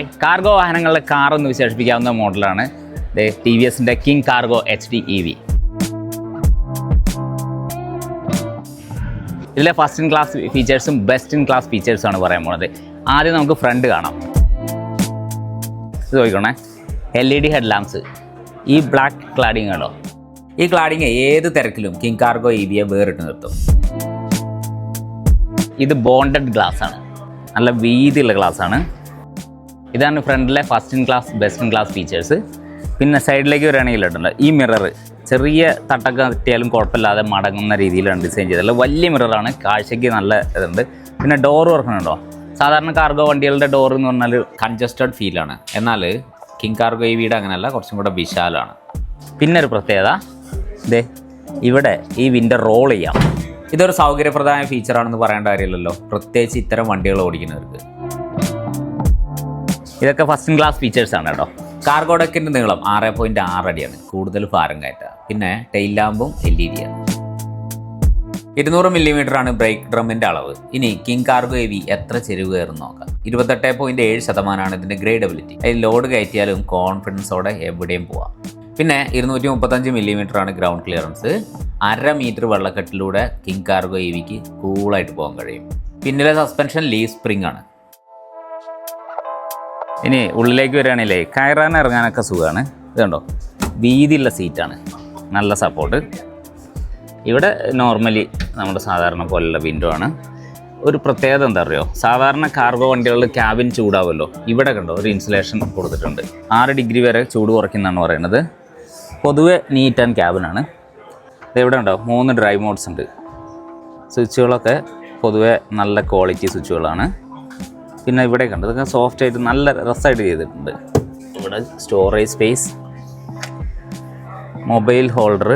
Hi cargo വാഹനങ്ങളുടെ car എന്ന് വിശേഷിപ്പിക്കാവുന്ന മോഡലാണ്. ടി വി എസിന്റെ king cargo H D E V ഇതിലെ ഫസ്റ്റ് ഇൻ ക്ലാസ് ഫീച്ചേഴ്സും ബെസ്റ്റ് ഇൻ ക്ലാസ് ഫീച്ചേഴ്സും ആണ് പറയാൻ പോണത്. ആദ്യം നമുക്ക് ഫ്രണ്ട് കാണാം. ഇത് നോക്കണേ എൽ ഇ ഡി ഹെഡ് ഈ ബ്ലാക്ക് ക്ലാഡിങ് ആണോ? ഈ ക്ലാഡിങ് ഏത് തിരക്കിലും കിങ് കാർഗോ ഇ വിയെ വേറിട്ട് നിർത്തും. ഇത് ബോണ്ടഡ് ഗ്ലാസ് ആണ്. നല്ല വീതിയുള്ള ഗ്ലാസ് ആണ്. ഇതാണ് ഫ്രണ്ടിലെ first in class best in class features പിന്നെ സൈഡിലേക്ക് വരികയാണെങ്കിൽ ഇട്ടുണ്ട് ഈ മിറർ ചെറിയ തട്ടൊക്കെ കിട്ടിയാലും കുഴപ്പമില്ലാതെ മടങ്ങുന്ന രീതിയിലാണ് ഡിസൈൻ ചെയ്തത് വലിയ മിററാണ് കാഴ്ചയ്ക്ക് നല്ല ഇതുണ്ട്. പിന്നെ ഡോർ തുറക്കുന്നുണ്ടോ? സാധാരണ കാർഗോ വണ്ടികളുടെ ഡോർ എന്ന് പറഞ്ഞാൽ കൺജസ്റ്റഡ് ഫീലാണ് എന്നാൽ കിങ് കാർഗോ ഈ വീട് അങ്ങനെയല്ല കുറച്ചും കൂടെ വിശാലമാണ്. പിന്നെ ഒരു പ്രത്യേകത. ദേ ഇവിടെ ഈ വിൻഡോ റോൾ ചെയ്യാം. ഇതൊരു സൗകര്യപ്രദമായ ഫീച്ചറാണെന്ന് പറയേണ്ട കാര്യമില്ലല്ലോ. പ്രത്യേകിച്ച് ഇത്തരം വണ്ടികൾ ഓടിക്കുന്നവർക്ക്. ഇതൊക്കെ ഫസ്റ്റ് ക്ലാസ് ഫീച്ചേഴ്സ് ആണ് കേട്ടോ. കാർഗോ ഡെക്കിന്റെ നീളം ആറ് പോയിന്റ് ആറ് അടിയാണ്. കൂടുതൽ ഭാരം കയറ്റുക. പിന്നെ ടെയിൽ ലാമ്പും എൽ ഇ ഡി ആണ്. ഇരുന്നൂറ് ആണ് ബ്രേക്ക് ഡ്രമ്മിന്റെ അളവ്. ഇനി കിങ് കാർഗോ എവി എത്ര ചെരുവ് കയറും നോക്കാം. ഇരുപത്തെട്ട് പോയിന്റ് ഏഴ് ശതമാനമാണ് ഇതിന്റെ ഗ്രേഡബിലിറ്റി അതിൽ ലോഡ് കയറ്റിയാലും കോൺഫിഡൻസോടെ എവിടെയും പോവാം. പിന്നെ ഇരുന്നൂറ്റി മുപ്പത്തഞ്ച് ആണ് ഗ്രൗണ്ട് ക്ലിയറൻസ് അര മീറ്റർ വെള്ളക്കെട്ടിലൂടെ കിങ് കാർഗോ എവിക്ക് വിക്ക് കൂളായിട്ട് പോകാൻ കഴിയും. പിന്നിലെ സസ്പെൻഷൻ ലീ സ്പ്രിംഗ് ആണ്. ഇനി ഉള്ളിലേക്ക് വരികയാണെങ്കിലേ കയറാൻ ഇറങ്ങാനൊക്കെ സുഖമാണ്. ഇതുണ്ടോ? വീതിയുള്ള സീറ്റാണ് നല്ല സപ്പോർട്ട് ഇവിടെ നോർമലി നമ്മുടെ സാധാരണ പോലുള്ള വിൻഡോ ആണ്. ഒരു പ്രത്യേകത എന്താ അറിയോ? സാധാരണ കാർഗോ വണ്ടികളിൽ ക്യാബിൻ ചൂടാവുമല്ലോ ഇവിടെ കണ്ടോ ഒരു ഇൻസുലേഷൻ കൊടുത്തിട്ടുണ്ട്. ആറ് ഡിഗ്രി വരെ ചൂട് കുറയ്ക്കുന്നതാണ് പറയുന്നത്. പൊതുവെ നീറ്റ് ആൻഡ് ക്യാബിനാണ് ഇതെവിടെ ഉണ്ടോ? മൂന്ന് ഡ്രൈവ് മോഡ്സ് ഉണ്ട്. സ്വിച്ചുകളൊക്കെ പൊതുവെ നല്ല ക്വാളിറ്റി സ്വിച്ചുകളാണ്. പിന്നെ ഇവിടെ കണ്ടു ഇതൊക്കെ സോഫ്റ്റ് ആയിട്ട് നല്ല രസമായിട്ട് ചെയ്തിട്ടുണ്ട്. ഇവിടെ സ്റ്റോറേജ് സ്പേസ് മൊബൈൽ ഹോൾഡർ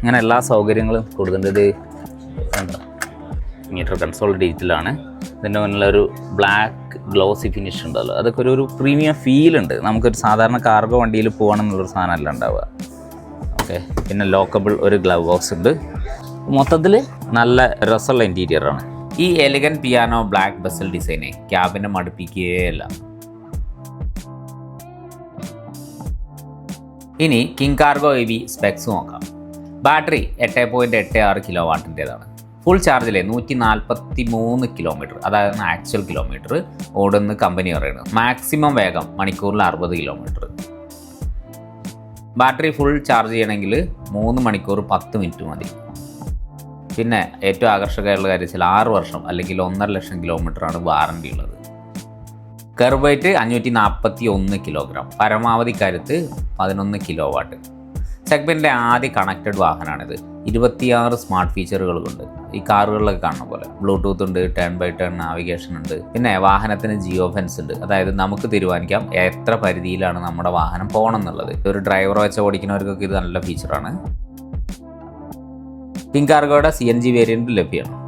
ഇങ്ങനെ എല്ലാ സൗകര്യങ്ങളും കണ്ടോ? മീറ്റർ കൺസോൾ ഡിജിറ്റലാണ് ഇതിന്റെ മുന്നിലൊരു ബ്ലാക്ക് ഗ്ലോസി ഫിനിഷ് ഉണ്ടല്ലോ. അതൊക്കെ ഒരു ഒരു പ്രീമിയം ഫീൽ ഉണ്ട്. നമുക്കൊരു സാധാരണ കാർഗോ വണ്ടിയിൽ പോകണമെന്നുള്ളൊരു സാധനമല്ല ഉണ്ടാവുക. ഓക്കെ പിന്നെ ലോക്കബിൾ ഒരു ഗ്ലവ് ബോക്സ് ഉണ്ട്. മൊത്തത്തിൽ നല്ല രസമുള്ള ഇന്റീരിയറാണ് ഈ എലിഗൻ പിയാനോ ബ്ലാക്ക് ബസൽ ഡിസൈനെ ക്യാബിനെ മടുപ്പിക്കുകയല്ല. ഇനി king cargo E V specs നോക്കാം. ബാറ്ററി എട്ട് പോയിന്റ് എട്ട് ആറ് കിലോ വാട്ടിന്റേതാണ് ഫുൾ ചാർജിലെ നൂറ്റി നാൽപ്പത്തി മൂന്ന് കിലോമീറ്റർ അതായത് ആക്ച്വൽ കിലോമീറ്റർ ഓടുന്ന കമ്പനി പറയുന്നത്. മാക്സിമം വേഗം മണിക്കൂറിൽ അറുപത് കിലോമീറ്റർ ബാറ്ററി ഫുൾ ചാർജ് ചെയ്യണമെങ്കിൽ മൂന്ന് മണിക്കൂർ പത്ത് മിനിറ്റ് മതി. പിന്നെ ഏറ്റവും ആകർഷകമായുള്ള കാര്യം വെച്ചാൽ ആറ് വർഷം അല്ലെങ്കിൽ ഒന്നര ലക്ഷം കിലോമീറ്ററാണ് വാറണ്ടി ഉള്ളത്. കർബൈറ്റ് അഞ്ഞൂറ്റി നാൽപ്പത്തി ഒന്ന് കിലോഗ്രാം പരമാവധി കരുത്ത് പതിനൊന്ന് കിലോ വാട്ട് സെഗ്മെന്റിലെ ആദ്യ കണക്റ്റഡ് വാഹനമാണിത് ഇരുപത്തിയാറ് സ്മാർട്ട് ഫീച്ചറുകളുണ്ട് ഈ കാറുകളിലൊക്കെ കാണുന്ന പോലെ. ബ്ലൂടൂത്ത് ഉണ്ട് ടേൺ ബൈ ടേൺ നാവിഗേഷൻ ഉണ്ട്. പിന്നെ വാഹനത്തിന് ജിയോ ഫെൻസ് ഉണ്ട്. അതായത് നമുക്ക് തീരുമാനിക്കാം എത്ര പരിധിയിലാണ് നമ്മുടെ വാഹനം പോകണം എന്നുള്ളത് ഒരു ഡ്രൈവർ വെച്ച് ഓടിക്കുന്നവർക്കൊക്കെ ഇത് നല്ല ഫീച്ചറാണ് കിങ് കാർഗോയുടെ സി എൻ ജി വേരിയന്റ് ലഭ്യമാണ്.